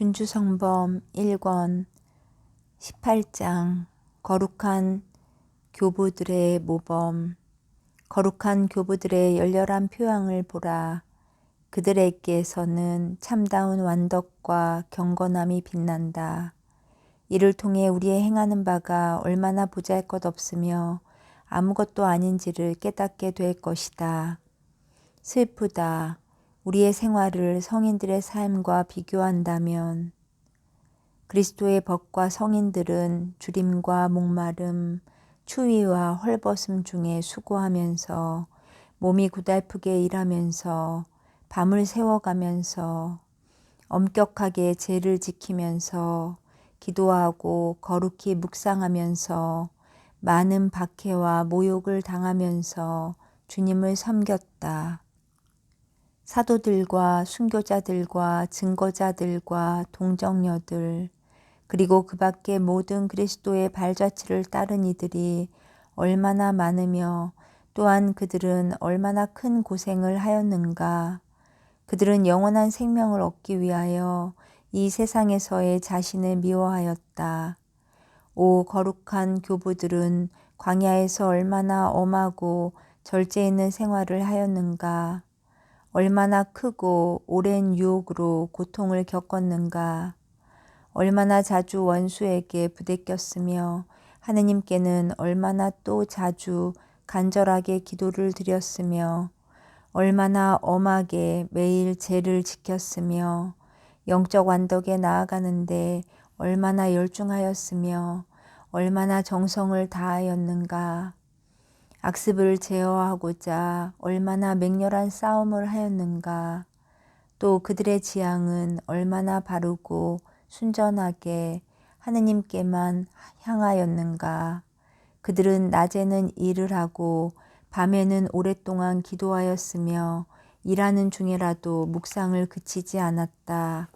준주성범 1권 18장 거룩한 교부들의 모범 거룩한 교부들의 열렬한 표양을 보라. 그들에게서는 참다운 완덕과 경건함이 빛난다. 이를 통해 우리의 행하는 바가 얼마나 보잘것 없으며 아무것도 아닌지를 깨닫게 될 것이다. 슬프다. 우리의 생활을 성인들의 삶과 비교한다면 그리스도의 법과 성인들은 주림과 목마름, 추위와 헐벗음 중에 수고하면서 몸이 고달프게 일하면서 밤을 새워가면서 엄격하게 죄를 지키면서 기도하고 거룩히 묵상하면서 많은 박해와 모욕을 당하면서 주님을 섬겼다. 사도들과 순교자들과 증거자들과 동정녀들 그리고 그 밖의 모든 그리스도의 발자취를 따른 이들이 얼마나 많으며 또한 그들은 얼마나 큰 고생을 하였는가. 그들은 영원한 생명을 얻기 위하여 이 세상에서의 자신을 미워하였다. 오 거룩한 교부들은 광야에서 얼마나 엄하고 절제 있는 생활을 하였는가. 얼마나 크고 오랜 유혹으로 고통을 겪었는가. 얼마나 자주 원수에게 부대꼈으며 하느님께는 얼마나 또 자주 간절하게 기도를 드렸으며 얼마나 엄하게 매일 죄를 지켰으며 영적 완덕에 나아가는데 얼마나 열중하였으며 얼마나 정성을 다하였는가. 악습을 제어하고자 얼마나 맹렬한 싸움을 하였는가. 또 그들의 지향은 얼마나 바르고 순전하게 하느님께만 향하였는가. 그들은 낮에는 일을 하고 밤에는 오랫동안 기도하였으며 일하는 중에라도 묵상을 그치지 않았다.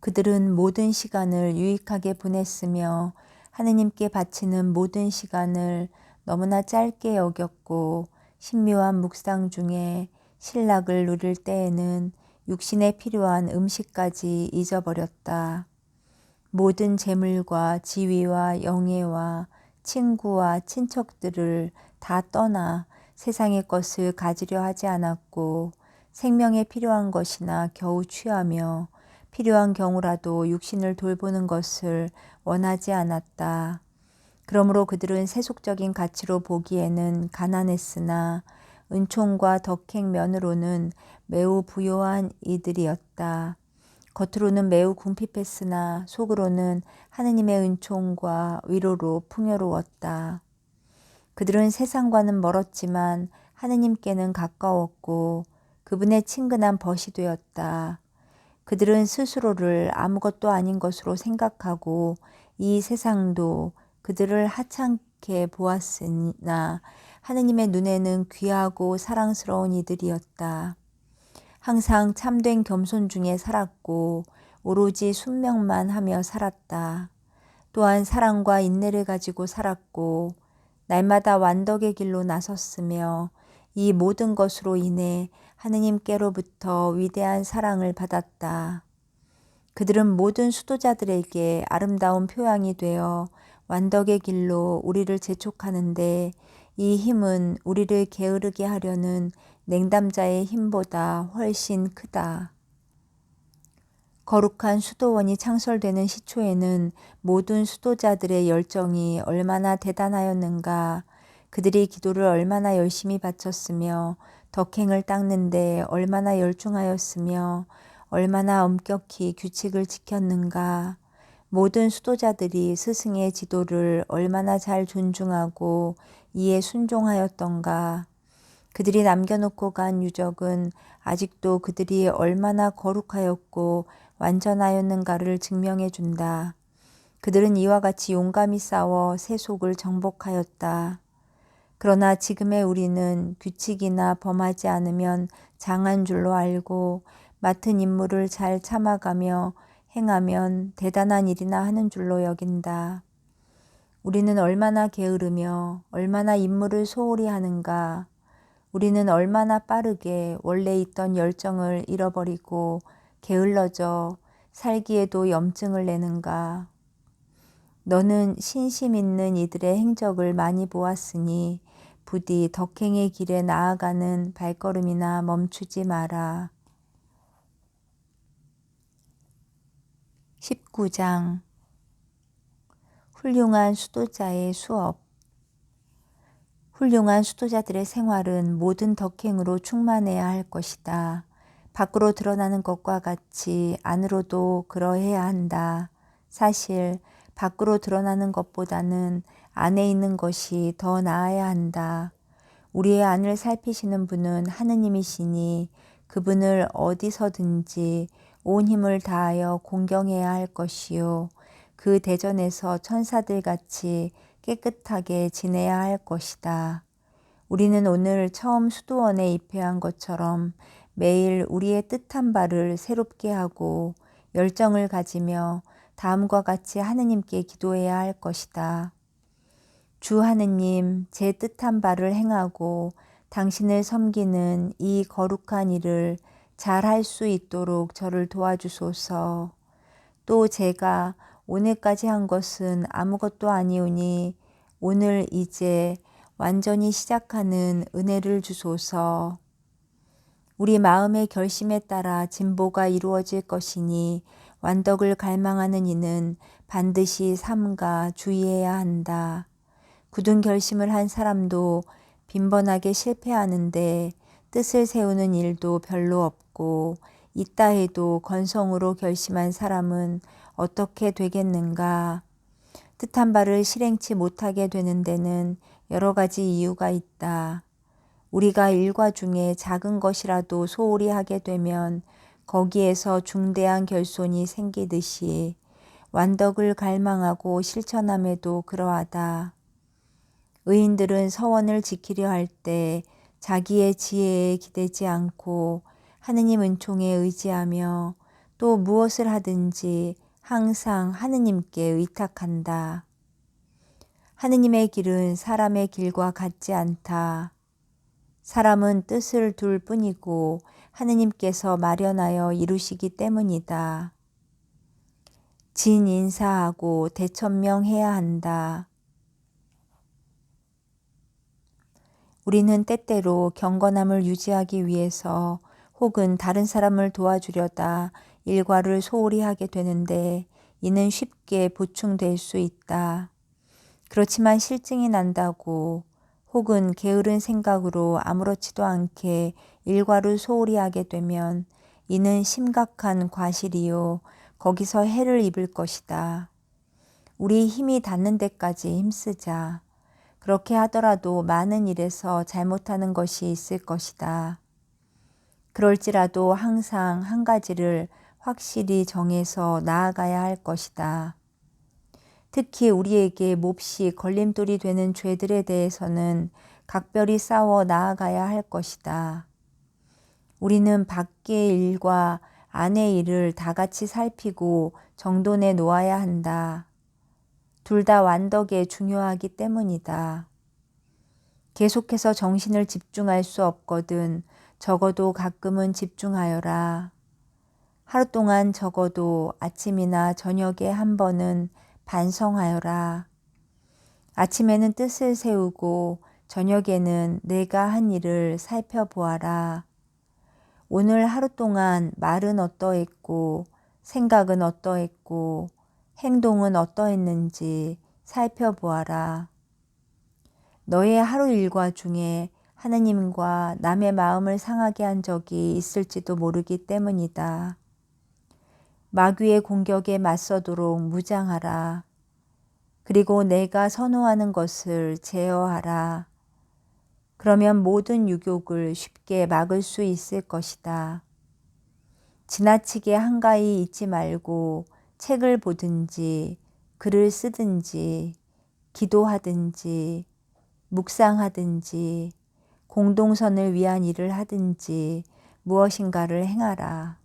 그들은 모든 시간을 유익하게 보냈으며 하느님께 바치는 모든 시간을 너무나 짧게 여겼고 신묘한 묵상 중에 신락을 누릴 때에는 육신에 필요한 음식까지 잊어버렸다. 모든 재물과 지위와 영예와 친구와 친척들을 다 떠나 세상의 것을 가지려 하지 않았고 생명에 필요한 것이나 겨우 취하며 필요한 경우라도 육신을 돌보는 것을 원하지 않았다. 그러므로 그들은 세속적인 가치로 보기에는 가난했으나 은총과 덕행 면으로는 매우 부요한 이들이었다. 겉으로는 매우 궁핍했으나 속으로는 하느님의 은총과 위로로 풍요로웠다. 그들은 세상과는 멀었지만 하느님께는 가까웠고 그분의 친근한 벗이 되었다. 그들은 스스로를 아무것도 아닌 것으로 생각하고 이 세상도 그들을 하찮게 보았으나 하느님의 눈에는 귀하고 사랑스러운 이들이었다. 항상 참된 겸손 중에 살았고 오로지 순명만 하며 살았다. 또한 사랑과 인내를 가지고 살았고 날마다 완덕의 길로 나섰으며 이 모든 것으로 인해 하느님께로부터 위대한 사랑을 받았다. 그들은 모든 수도자들에게 아름다운 표양이 되어 완덕의 길로 우리를 재촉하는데 이 힘은 우리를 게으르게 하려는 냉담자의 힘보다 훨씬 크다. 거룩한 수도원이 창설되는 시초에는 모든 수도자들의 열정이 얼마나 대단하였는가, 그들이 기도를 얼마나 열심히 바쳤으며 덕행을 닦는데 얼마나 열중하였으며 얼마나 엄격히 규칙을 지켰는가. 모든 수도자들이 스승의 지도를 얼마나 잘 존중하고 이에 순종하였던가. 그들이 남겨놓고 간 유적은 아직도 그들이 얼마나 거룩하였고 완전하였는가를 증명해 준다. 그들은 이와 같이 용감히 싸워 세속을 정복하였다. 그러나 지금의 우리는 규칙이나 범하지 않으면 장한 줄로 알고 맡은 임무를 잘 참아가며 행하면 대단한 일이나 하는 줄로 여긴다. 우리는 얼마나 게으르며 얼마나 임무를 소홀히 하는가. 우리는 얼마나 빠르게 원래 있던 열정을 잃어버리고 게을러져 살기에도 염증을 내는가. 너는 신심 있는 이들의 행적을 많이 보았으니 부디 덕행의 길에 나아가는 발걸음이나 멈추지 마라. 19장 훌륭한 수도자의 수업 훌륭한 수도자들의 생활은 모든 덕행으로 충만해야 할 것이다. 밖으로 드러나는 것과 같이 안으로도 그러해야 한다. 사실 밖으로 드러나는 것보다는 안에 있는 것이 더 나아야 한다. 우리의 안을 살피시는 분은 하느님이시니 그분을 어디서든지 온 힘을 다하여 공경해야 할 것이요. 그 대전에서 천사들 같이 깨끗하게 지내야 할 것이다. 우리는 오늘 처음 수도원에 입회한 것처럼 매일 우리의 뜻한 바를 새롭게 하고 열정을 가지며 다음과 같이 하느님께 기도해야 할 것이다. 주 하느님, 제 뜻한 바를 행하고 당신을 섬기는 이 거룩한 일을 잘 할 수 있도록 저를 도와주소서. 또 제가 오늘까지 한 것은 아무것도 아니오니 오늘 이제 완전히 시작하는 은혜를 주소서. 우리 마음의 결심에 따라 진보가 이루어질 것이니 완덕을 갈망하는 이는 반드시 삼가 주의해야 한다. 굳은 결심을 한 사람도 빈번하게 실패하는데 뜻을 세우는 일도 별로 없고 있다 해도 건성으로 결심한 사람은 어떻게 되겠는가? 뜻한 바를 실행치 못하게 되는 데는 여러 가지 이유가 있다. 우리가 일과 중에 작은 것이라도 소홀히 하게 되면 거기에서 중대한 결손이 생기듯이 완덕을 갈망하고 실천함에도 그러하다. 의인들은 서원을 지키려 할 때 자기의 지혜에 기대지 않고 하느님 은총에 의지하며 또 무엇을 하든지 항상 하느님께 의탁한다. 하느님의 길은 사람의 길과 같지 않다. 사람은 뜻을 둘 뿐이고 하느님께서 마련하여 이루시기 때문이다. 진 인사하고 대천명해야 한다. 우리는 때때로 경건함을 유지하기 위해서 혹은 다른 사람을 도와주려다 일과를 소홀히 하게 되는데 이는 쉽게 보충될 수 있다. 그렇지만 실증이 난다고 혹은 게으른 생각으로 아무렇지도 않게 일과를 소홀히 하게 되면 이는 심각한 과실이요. 거기서 해를 입을 것이다. 우리 힘이 닿는 데까지 힘쓰자. 그렇게 하더라도 많은 일에서 잘못하는 것이 있을 것이다. 그럴지라도 항상 한 가지를 확실히 정해서 나아가야 할 것이다. 특히 우리에게 몹시 걸림돌이 되는 죄들에 대해서는 각별히 싸워 나아가야 할 것이다. 우리는 밖의 일과 안의 일을 다 같이 살피고 정돈해 놓아야 한다. 둘 다 완덕에 중요하기 때문이다. 계속해서 정신을 집중할 수 없거든 적어도 가끔은 집중하여라. 하루 동안 적어도 아침이나 저녁에 한 번은 반성하여라. 아침에는 뜻을 세우고 저녁에는 내가 한 일을 살펴보아라. 오늘 하루 동안 말은 어떠했고 생각은 어떠했고 행동은 어떠했는지 살펴보아라. 너의 하루 일과 중에 하느님과 남의 마음을 상하게 한 적이 있을지도 모르기 때문이다. 마귀의 공격에 맞서도록 무장하라. 그리고 내가 선호하는 것을 제어하라. 그러면 모든 유욕을 쉽게 막을 수 있을 것이다. 지나치게 한가히 있지 말고 책을 보든지 글을 쓰든지 기도하든지 묵상하든지 공동선을 위한 일을 하든지 무엇인가를 행하라.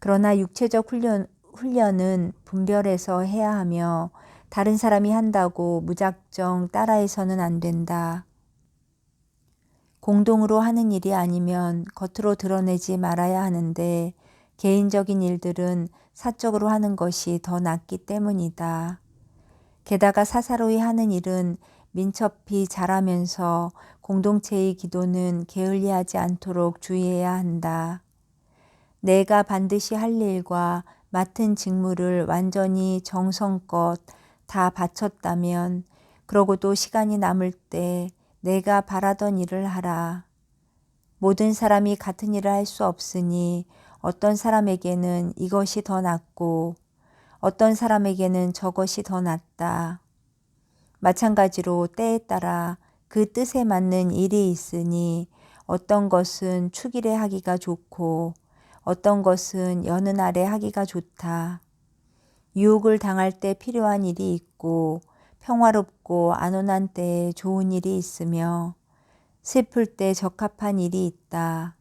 그러나 육체적 훈련, 훈련은 분별해서 해야 하며 다른 사람이 한다고 무작정 따라해서는 안 된다. 공동으로 하는 일이 아니면 겉으로 드러내지 말아야 하는데 개인적인 일들은 사적으로 하는 것이 더 낫기 때문이다. 게다가 사사로이 하는 일은 민첩히 잘하면서 공동체의 기도는 게을리하지 않도록 주의해야 한다. 내가 반드시 할 일과 맡은 직무를 완전히 정성껏 다 바쳤다면 그러고도 시간이 남을 때 내가 바라던 일을 하라. 모든 사람이 같은 일을 할 수 없으니 어떤 사람에게는 이것이 더 낫고 어떤 사람에게는 저것이 더 낫다. 마찬가지로 때에 따라 그 뜻에 맞는 일이 있으니 어떤 것은 축일에 하기가 좋고 어떤 것은 여느 날에 하기가 좋다. 유혹을 당할 때 필요한 일이 있고 평화롭고 안온한 때에 좋은 일이 있으며 슬플 때 적합한 일이 있다.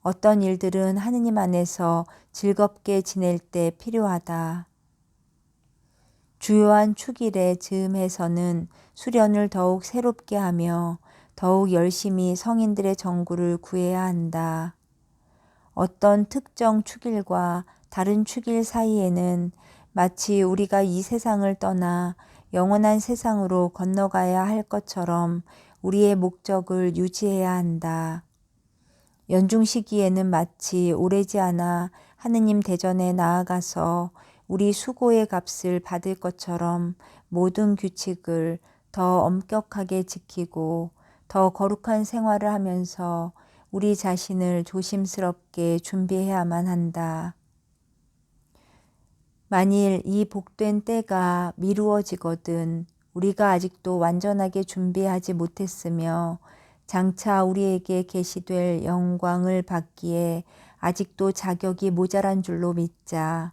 어떤 일들은 하느님 안에서 즐겁게 지낼 때 필요하다. 주요한 축일의 즈음에서는 수련을 더욱 새롭게 하며 더욱 열심히 성인들의 정구를 구해야 한다. 어떤 특정 축일과 다른 축일 사이에는 마치 우리가 이 세상을 떠나 영원한 세상으로 건너가야 할 것처럼 우리의 목적을 유지해야 한다. 연중 시기에는 마치 오래지 않아 하느님 대전에 나아가서 우리 수고의 값을 받을 것처럼 모든 규칙을 더 엄격하게 지키고 더 거룩한 생활을 하면서 우리 자신을 조심스럽게 준비해야만 한다. 만일 이 복된 때가 미루어지거든 우리가 아직도 완전하게 준비하지 못했으며 장차 우리에게 계시될 영광을 받기에 아직도 자격이 모자란 줄로 믿자.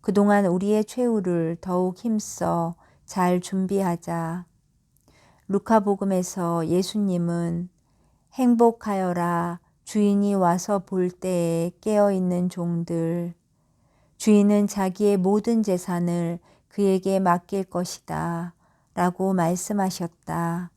그동안 우리의 최후를 더욱 힘써 잘 준비하자. 루카복음에서 예수님은 행복하여라 주인이 와서 볼 때에 깨어 있는 종들. 주인은 자기의 모든 재산을 그에게 맡길 것이다. 라고 말씀하셨다.